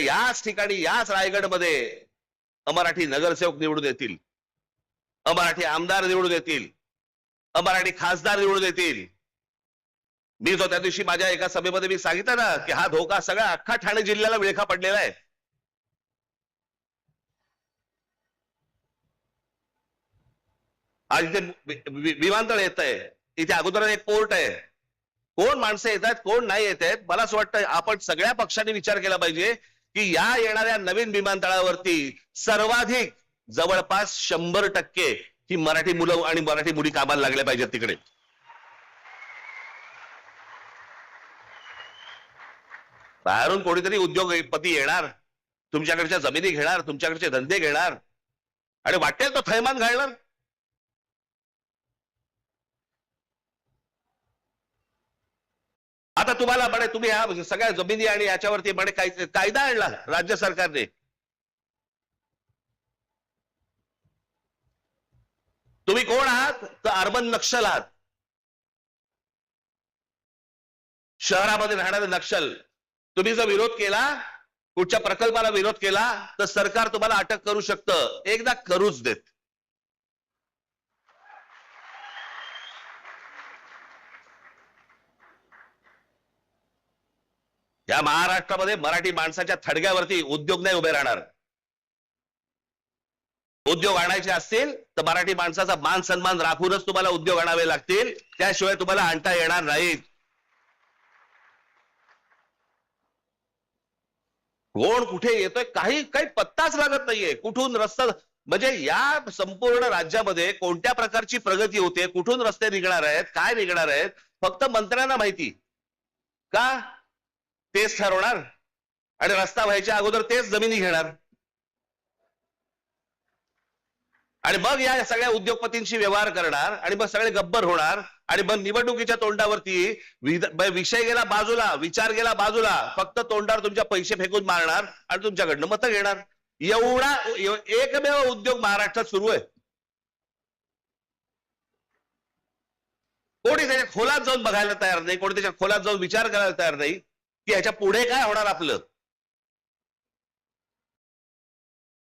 याच ठिकाणी याच रायगडमध्ये अमराठी नगरसेवक निवडून येतील. अमराठी आमदार निवडून येतील. अमराठी खासदार निवडून येतील. मी जो त्या दिवशी माझ्या एका सभेमध्ये मी सांगितलं ना की हा धोका सगळा अख्खा ठाणे जिल्ह्याला विळखा पडलेला आहे. आज इथे विमानतळ येत आहे. इथे अगोदर एक पोर्ट आहे. कोण माणसं येत आहेत कोण नाही येत आहेत? मला असं वाटतं आपण सगळ्या पक्षांनी विचार केला पाहिजे की या येणाऱ्या नवीन विमानतळावरती सर्वाधिक जवळपास शंभर टक्के ही मराठी मुलं आणि मराठी मुली कामाला लागल्या पाहिजेत तिकडे. बाहेरून कोणीतरी उद्योगपती येणार तुमच्याकडच्या जमिनी घेणार तुमच्याकडचे धंदे घेणार आणि वाटेल तो थैमान घालणार. आता तुम्हाला म्हणे तुम्ही ह्या सगळ्या जमिनी आणि याच्यावरती म्हणे कायदा आणला राज्य सरकारने. तुम्ही कोण आहात? तर अर्बन नक्षल आहात. शहरामध्ये राहणारे नक्षल. तुम्ही जर विरोध केला कुठच्या प्रकल्पाला विरोध केला तर सरकार तुम्हाला अटक करू शकतं. एकदा करूच देत. या महाराष्ट्रामध्ये मराठी माणसाच्या थडग्यावरती उद्योग नाही उभे राहणार. उद्योग आणायचे असतील तर मराठी माणसाचा मान सन्मान राखूनच तुम्हाला उद्योग आणावे लागतील. त्याशिवाय तुम्हाला आणता येणार नाहीत. कोण कुठे येतोय काही काही पत्ताच लागत नाहीये. कुठून रस्ता म्हणजे या संपूर्ण राज्यामध्ये कोणत्या प्रकारची प्रगती होते कुठून रस्ते निघणार आहेत काय निघणार आहेत फक्त मंत्र्यांना माहिती. का? तेच ठरवणार आणि रस्ता व्हायच्या अगोदर तेच जमिनी घेणार. आणि मग या सगळ्या उद्योगपतींशी व्यवहार करणार आणि मग सगळे गब्बर होणार आणि मग निवडणुकीच्या तोंडावरती विध- विषय गेला बाजूला विचार गेला बाजूला फक्त तोंडावर तुमच्या पैसे फेकून मारणार आणि तुमच्याकडनं मतं घेणार. एवढा एकमेव उद्योग महाराष्ट्रात सुरू आहे. कोणी त्याच्या खोलात जाऊन बघायला तयार नाही कोणी त्याच्या खोलात जाऊन विचार करायला तयार नाही. की ह्याच्या पुढे काय होणार आपलं?